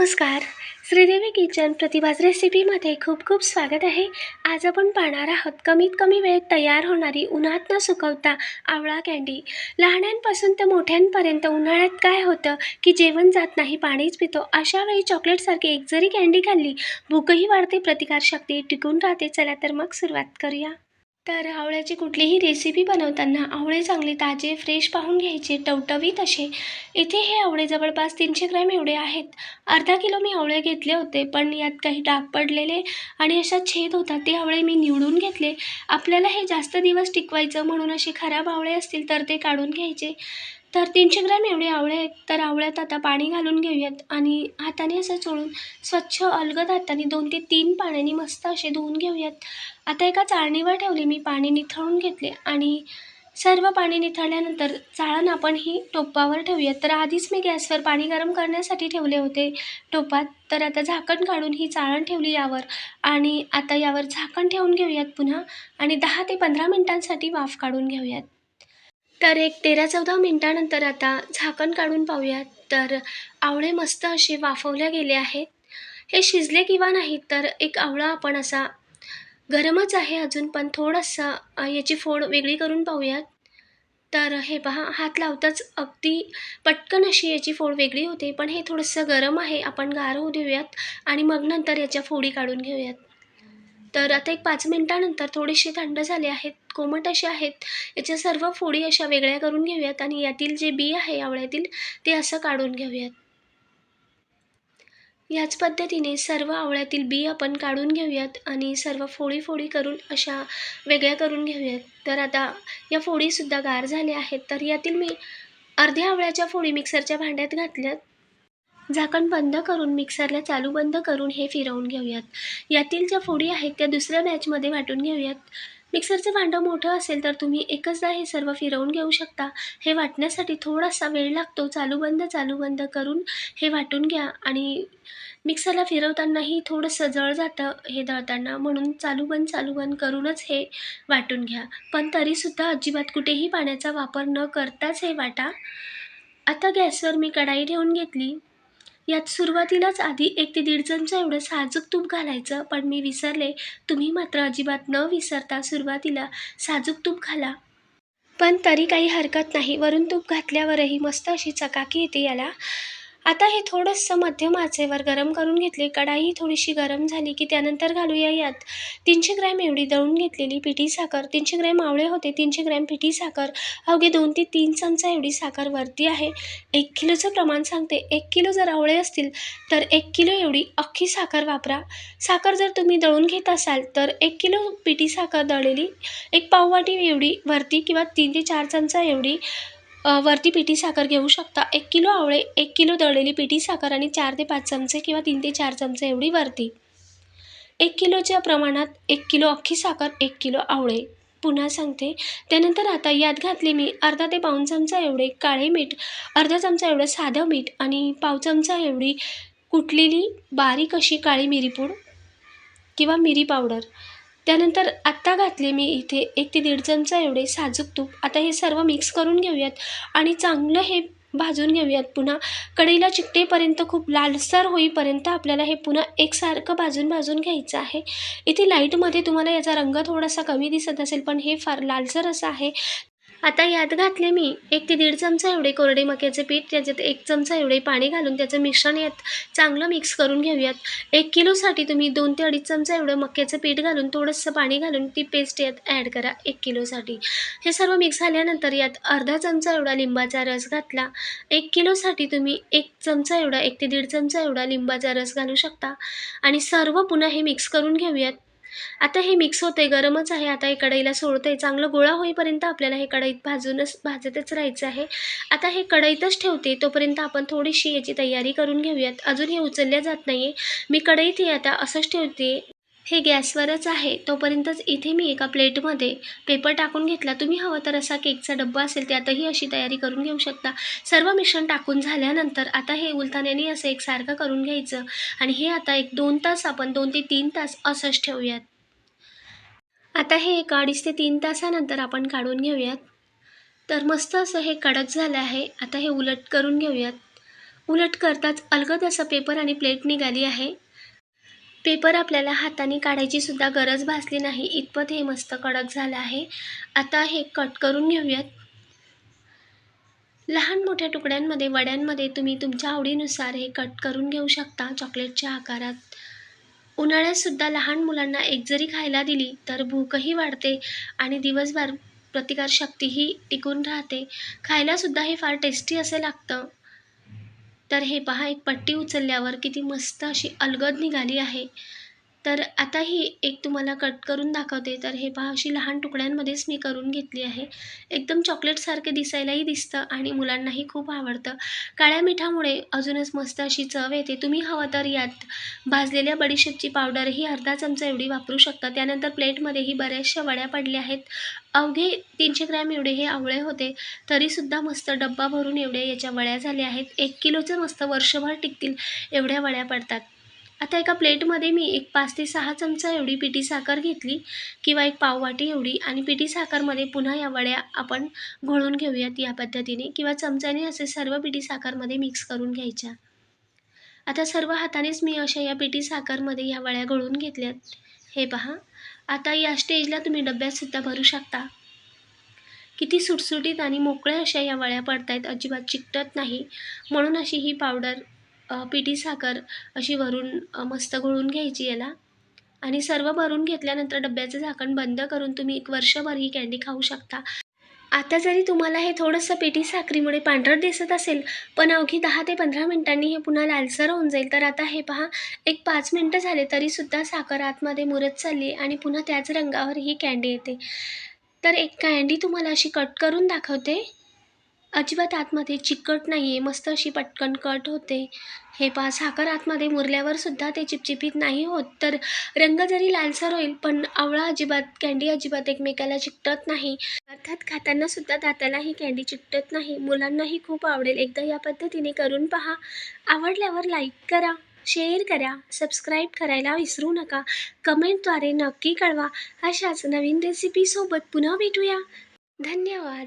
नमस्कार. श्रीदेवी किचन प्रतिभाज रेसिपीमध्ये खूप खूप स्वागत आहे. आज आपण पाहणार आहोत कमीत कमी वेळेत तयार होणारी उन्हात न सुकवता आवळा कँडी लहानांपासून तर मोठ्यांपर्यंत उन्हाळ्यात काय होतं की जेवण जात नाही पाणीच पितो अशा वेळी चॉकलेटसारखी एक जरी कँडी खाल्ली भूकही वाढते प्रतिकारशक्ती टिकून राहते. चला तर मग सुरुवात करूया. तर आवळ्याची कुठलीही रेसिपी बनवताना आवळे चांगले ताजे फ्रेश पाहून घ्यायचे टवटवीत असे. इथे हे आवळे जवळपास तीनशे ग्रॅम एवढे आहेत. अर्धा किलो मी आवळे घेतले होते पण यात काही डाग पडलेले आणि अशा छेद होता ते आवळे मी निवडून घेतले. आपल्याला हे जास्त दिवस टिकवायचं म्हणून असे खराब आवळे असतील तर ते काढून घ्यायचे. तर तीनशे ग्रॅम एवढे आवळे आहेत. तर आवळ्यात आता पाणी घालून घेऊयात आणि हाताने असं चोळून स्वच्छ अलगद हाताने दोन ते तीन पाण्याने मस्त असे धुवून घेऊयात. आता एका चाळणीवर ठेवले मी पाणी निथळून घेतले आणि सर्व पाणी निथळल्यानंतर चाळण आपण ही टोपावर ठेवूयात. तर आधीच मी गॅसवर पाणी गरम करण्यासाठी ठेवले होते टोपात. तर आता झाकण काढून ही चाळण ठेवली यावर आणि आता यावर झाकण ठेवून घेऊयात पुन्हा आणि दहा ते पंधरा मिनटांसाठी वाफ काढून घेऊयात. तर एक तेरा चौदा मिनटानंतर आता झाकण काढून पाहूयात. तर आवळे मस्त असे वाफवल्या गेले आहेत. हे शिजले किंवा नाही तर एक आवळा आपण असा गरमच आहे अजून पण थोडंसं याची फोड वेगळी करून पाहूयात. तर हे पहा हात लावताच अगदी पटकन अशी याची फोड वेगळी होते पण हे थोडंसं गरम आहे आपण गार होऊ देऊयात आणि मग नंतर याच्या फोडी काढून घेऊयात. तर आता एक पाच मिनटानंतर थोडेसे थंड झाले आहेत कोमट असे आहेत याच्या सर्व फोडी अशा वेगळ्या करून घेऊयात आणि यातील जे बी आहे आवळ्यातील ते असं काढून घेऊयात. याच पद्धतीने सर्व आवळ्यातील बी आपण काढून घेऊयात आणि सर्व फोडी फोडी करून अशा वेगळ्या करून घेऊयात. तर आता या फोडीसुद्धा गार झाल्या आहेत तर यातील मी अर्ध्या आवळ्याच्या फोडी मिक्सरच्या भांड्यात घातल्यात. झाकण बंद करून मिक्सरला चालू बंद करून हे फिरवून घेऊयात. यातील ज्या फोडी आहेत त्या दुसऱ्या बॅचमध्ये वाटून घेऊयात. मिक्सरचं भांडं मोठं असेल तर तुम्ही एकचदा हे सर्व फिरवून घेऊ शकता. हे वाटण्यासाठी थोडासा वेळ लागतो. चालू बंद चालू बंद करून हे वाटून घ्या आणि मिक्सरला फिरवतानाही थोडंसं जळ जातं हे दळताना. म्हणून चालू बंद चालू बंद करूनच हे वाटून घ्या. पण तरीसुद्धा अजिबात कुठेही पाण्याचा वापर न करताच हे वाटा. आता गॅसवर मी कढाई ठेवून घेतली. यात सुरुवातीलाच आधी एक ते दीड चमचा एवढं साजूक तूप घालायचं पण मी विसरले. तुम्ही मात्र अजिबात न विसरता सुरुवातीला साजूक तूप घाला. पण तरी काही हरकत नाही. वरून तूप घातल्यावरही मस्त अशी चकाकी येते याला. आता हे थोडंसं मध्यम आचेवर गरम करून घेतले. कढाई थोडीशी गरम झाली की त्यानंतर घालूया यात तीनशे ग्रॅम एवढी दळून घेतलेली पिठी साखर तीनशे ग्रॅम आवळे होते तीनशे ग्रॅम पिठी साखर अवघे दोन ते तीन चमचा एवढी साखर वरती आहे. एक किलोचं प्रमाण सांगते. एक किलो जर आवळे असतील तर एक किलो एवढी अख्खी साखर वापरा. साखर जर तुम्ही दळून घेत असाल तर एक किलो पिठी साखर दळलेली एक पाववाटी एवढी वरती किंवा तीन ते चार चमचा एवढी वरती पिठी साखर घेऊ शकता. एक किलो आवळे एक किलो दळलेली पिठी साखर आणि चार ते पाच चमचे किंवा तीन ते चार चमचे एवढी वरती. एक किलोच्या प्रमाणात एक किलो अख्खी साखर एक किलो आवळे. पुन्हा सांगते. त्यानंतर आता यात घातले मी अर्धा ते पाऊण चमचा एवढे काळे मीठ अर्धा चमचा एवढं साधं मीठ आणि पाव चमचा एवढी कुटलेली बारीक अशी काळी मिरीपूड किंवा मिरी पावडर. त्यानंतर आत्ता घातले मी इथे एक ते दीड चमचा एवढे साजूक तूप. आता हे सर्व मिक्स करून घेऊयात आणि चांगलं हे भाजून घेऊयात पुन्हा. कढईला चिकटेपर्यंत खूप लालसर होईपर्यंत आपल्याला हे पुन्हा एकसारखं भाजून भाजून घ्यायचं आहे. इथे लाईटमध्ये तुम्हाला याचा रंग थोडासा कमी दिसत असेल पण हे फार लालसर असं आहे. आता यात घातले मी. एक ते दीड चमचा एवढे कोरडे मक्याचे पीठ त्याच्यात एक चमचा एवढे पाणी घालून त्याचं मिश्रण यात चांगलं मिक्स करून घेऊयात. एक किलोसाठी तुम्ही दोन ते अडीच चमचा एवढं मक्याचं पीठ घालून थोडंसं पाणी घालून ती पेस्ट यात ॲड करा एक किलोसाठी. हे सर्व मिक्स झाल्यानंतर यात अर्धा चमचा एवढा लिंबाचा रस घातला. एक किलोसाठी तुम्ही एक चमचा एवढा एक ते दीड चमचा एवढा लिंबाचा रस घालू शकता. आणि सर्व पुन्हा हे मिक्स करून घेऊयात. आता हे मिक्स होते गरमच आहे. आता हे कढईला सोडतंय. चांगलं गोळा होईपर्यंत आपल्याला हे कढईत भाजूनच भाजतच राहायचं आहे. आता हे कढईतच ठेवते. तोपर्यंत आपण थोडीशी याची तयारी करून घेऊयात. अजून हे उचलल्या जात नाही आहे मी कढईत हे आता असंच ठेवते. हे गॅसवरच आहे. तोपर्यंतच इथे मी एका प्लेटमध्ये पेपर टाकून घेतला. तुम्ही हवं तर असा केकचा डब्बा असेल त्यातही अशी तयारी करून घेऊ शकता. सर्व मिश्रण टाकून झाल्यानंतर आता हे उलथाण्याने असं एकसारखं करून घ्यायचं आणि हे आता एक दोन तास आपण दोन ते तीन तास असंच ठेवूयात. आता हे एक अडीच ते तीन तासानंतर आपण काढून घेऊयात. तर मस्त असं हे कडक झालं आहे. आता हे उलट करून घेऊयात. उलट करताच अलगद असं पेपर आणि प्लेट निघाली आहे. पेपर आपल्याला हाताने काढायची सुद्धा गरज भासली नाही. इतपत हे मस्त कडक झालं आहे. आता हे कट करून घेऊयात. लहान मोठ्या तुकड्यांमध्ये वड्यांमध्ये तुम्ही तुमच्या आवडीनुसार हे कट करून घेऊ शकता चॉकलेटच्या आकारात. उन्हाळ्यातसुद्धा लहान मुलांना एक जरी खायला दिली तर भूकही वाढते आणि दिवसभर प्रतिकारशक्तीही टिकून राहते. खायलासुद्धा हे फार टेस्टी असे लागतं. तर हे पहा एक पट्टी उचलल्यावर किती मस्त अशी अलगद निघाली आहे. तर आता ही एक तुम्हाला कट करून दाखवते. तर हे पहा अशी लहान तुकड्यांमध्येच मी करून घेतली आहे. एकदम चॉकलेटसारखे दिसायलाही दिसतं आणि मुलांनाही खूप आवडतं. काळ्या मिठामुळे अजूनच मस्त अशी चव येते. तुम्ही हवं तर यात भाजलेल्या बडीशेपची पावडरही अर्धा चमचा एवढी वापरू शकता. त्यानंतर प्लेटमध्येही बऱ्याचशा वड्या पडल्या आहेत. अवघे तीनशे ग्रॅम एवढे हे आवळे होते. तरीसुद्धा मस्त डब्बा भरून एवढ्या याच्या वड्या झाल्या आहेत. एक किलोचं मस्त वर्षभर टिकतील एवढ्या वड्या पडतात. आता एका प्लेटमध्ये मी एक पाच ते सहा चमचा एवढी पिठी साखर घेतली किंवा एक पाववाटी एवढी आणि पिठी साखरमध्ये पुन्हा या वड्या आपण घोळून घेऊयात या पद्धतीने किंवा चमच्याने असे सर्व पिठी साखरमध्ये मिक्स करून घ्यायच्या. आता सर्व हातानेच मी अशा या पिठी साखरमध्ये ह्या वड्या घोळून घेतल्यात. हे पहा आता या स्टेजला तुम्ही डब्यातसुद्धा भरू शकता. किती सुटसुटीत आणि मोकळ्या अशा या वळ्या पडत आहेत अजिबात चिकटत नाही. म्हणून अशी ही पावडर पिठी साखर अशी भरून मस्त घोळून घ्यायची याला. आणि सर्व भरून घेतल्यानंतर डब्याचं झाकण बंद करून तुम्ही एक वर्षभर ही कँडी खाऊ शकता. आता जरी तुम्हाला हे थोडंसं पेटी साखरीमुळे पांढरट दिसत असेल पण अवघी दहा ते पंधरा मिनिटांनी हे पुन्हा लालसर होऊन जाईल. तर आता हे पहा एक पाच मिनटं झाले तरीसुद्धा साखर आतमध्ये मुरत चालली आणि पुन्हा त्याच रंगावर ही कँडी येते. तर एक कँडी तुम्हाला अशी कट करून दाखवते. अजिबात आतमध्ये चिकट नाही आहे मस्त अशी पटकन कट होते. हे पहा साखर आतमध्ये मुरल्यावर सुद्धा ते चिपचिपीत नाही होत. तर रंग जरी लालसर होईल पण आवळा अजिबात कँडी अजिबात एकमेकाला चिकटत नाही. अर्थात खाताना सुद्धा दाताला ही चिकटत नाही. मुलांनाही खूप आवडेल. एकदा या पद्धतीने करून पहा. आवडल्यावर लाईक करा शेअर करा सबस्क्राईब करायला विसरू नका. कमेंटद्वारे नक्की कळवा. अशाच नवीन रेसिपीसोबत पुन्हा भेटूया. धन्यवाद.